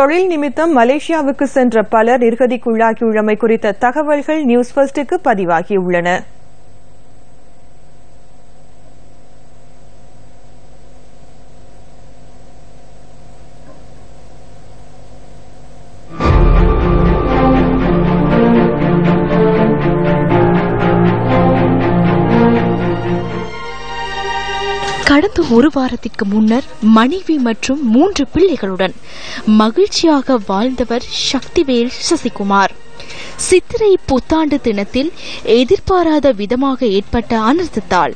தொழில் நிமித்தம் மலேசியாவுக்கு சென்ற பலர் நிர்கதிக்குள்ளாகியுள்ளமை குறித்த தகவல்கள் நியூஸ் ஃபர்ஸ்டுக்கு பதிவாகியுள்ளன. கடந்த ஒரு வாரத்திற்கு முன்னர் மனைவி மற்றும் மூன்று பிள்ளைகளுடன் மகிழ்ச்சியாக வாழ்ந்தவர் சக்திவேல் சசிகுமார். சித்திரை புத்தாண்டு தினத்தில் எதிர்பாராத விதமாக ஏற்பட்ட அனர்த்தத்தால்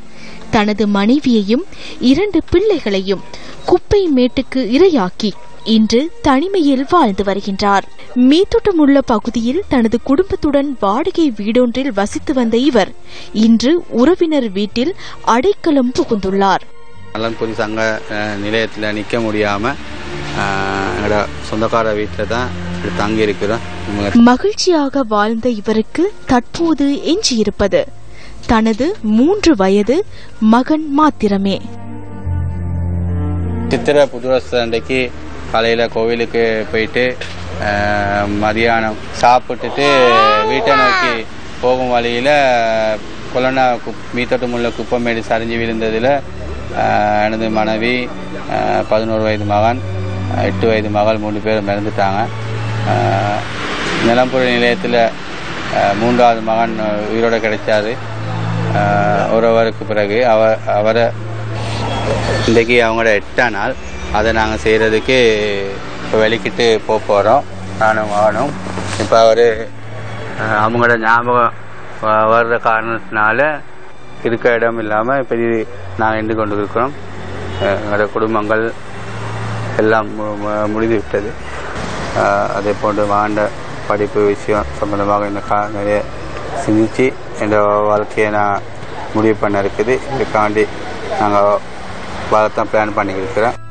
தனது மனைவியையும் இரண்டு பிள்ளைகளையும் குப்பை மேட்டுக்கு இரையாக்கி இன்று தனிமையில் வாழ்ந்து வருகின்றார். மீத்தோட்டம் உள்ள பகுதியில் தனது குடும்பத்துடன் வாடகை வீடொன்றில் வசித்து வந்த இவர் இன்று உறவினர் வீட்டில் அடைக்கலம் புகுந்துள்ளார். நலன்புரி சங்க நிலையத்தில் நிற்க முடியாமல் எங்களோட சொந்தக்கார வீட்டில் தான் இப்படி தங்கி இருக்கிறோம் இவங்க மகிழ்ச்சியாக வாழ்ந்த இவருக்கு தற்போது எஞ்சியிருப்பது தனது மூன்று வயது மகன் மாத்திரமே. சித்திரை புது அன்றைக்கு காலையில் கோவிலுக்கு போயிட்டு மதியானம் சாப்பிட்டுட்டு வீட்டை நோக்கி போகும் வழியில் கொலனா குப் மீத்தோட்டமுள்ள குப்பமேடு சரிஞ்சு விழுந்ததில் எனது மனைவி பதினோரு வயது மகன் எட்டு வயது மகள் மூணு பேரும் இறந்துட்டாங்க. நிலம்புரி நிலையத்தில் மூன்றாவது மகன் உயிரோடு கிடைச்சாரு. ஒருவருக்கு பிறகு அவர் அவரை இன்றைக்கி அவங்களோட எட்டாம் நாள். அதை நாங்கள் செய்கிறதுக்கு இப்போ வெளிக்கிட்டு போக போகிறோம் நானும் மகனும். இப்போ அவர் அவங்களோட ஞாபகம் வர்ற காரணத்தினால இருக்க இடம் இல்லாமல் இப்போ நாங்கள் நின்று கொண்டு இருக்கிறோம் எங்களோட குடும்பங்கள் எல்லாம் மு- முடிந்து விட்டது. அதே போன்று வாழ்ந்த படிப்பு விஷயம் சம்பந்தமாக இந்த கா நிறைய சிந்திச்சு என் வாழ்க்கையை நான் முடிவு பண்ண இருக்குது. இதுக்காண்டி நாங்கள் வாழத்தான் பிளான் பண்ணியிருக்கிறேன்